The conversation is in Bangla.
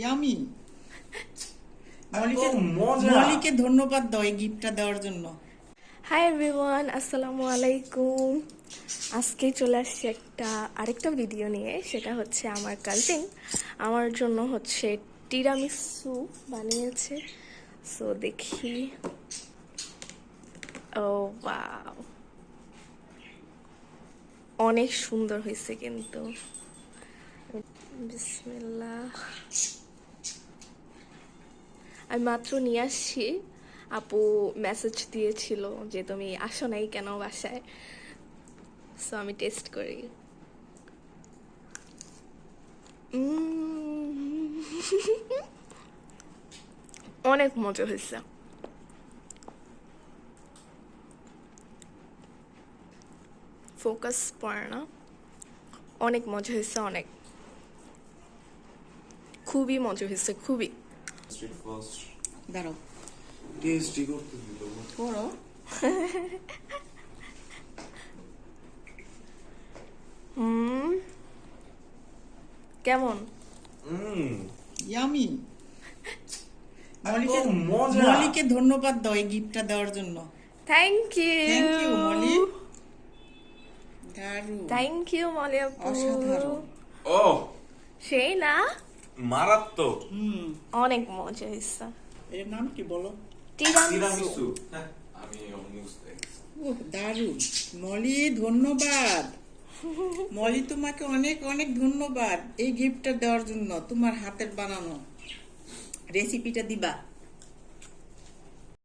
ইয়ামি মলিকে মলিকে ধন্যবাদ দাও এই গিফটটা দেওয়ার জন্য। হাই এভরিওয়ান আসসালামু আলাইকুম। আজকে চলে আসছি একটা আরেকটা ভিডিও নিয়ে। সেটা হচ্ছে আমার কাজিন আমার জন্য হচ্ছে টিরামিসু বানিয়েছে। সো দেখি। ও বাও অনেক সুন্দর হয়েছে কিন্তু। বিসমিল্লাহ। আমি মাত্র নিয়ে আসছি। আপু মেসেজ দিয়েছিল যে, তুমি আসো নাই কেন বাসায়? সো আমি টেস্ট করি। অনেক মজা হয়েছে। ফোকাস পড়ে না। অনেক মজা হয়েছে, অনেক। খুবই মজা হয়েছে, খুবই। দাঁড়াও টেস্টি করতে দিল করো হুম কেমন হুম ইয়ামি মলিকে মলিকে ধন্যবাদ দাও এই গিফটটা দেওয়ার জন্য। Thank you thank you Molly দারুণ। থ্যাংক ইউ মলি আপু। অসাধারণ। ও। সেই না? মারাত্মক। অনেক মজা হয়েছে। এর নাম কি বলো? টিরামিসু। হ্যাঁ, আমি ওহ দারুণ। মলি ধন্যবাদ। মলি তোমাকে অনেক অনেক ধন্যবাদ এই গিফটটা দেওয়ার জন্য তোমার হাতের বানানো রেসিপিটা দিবা।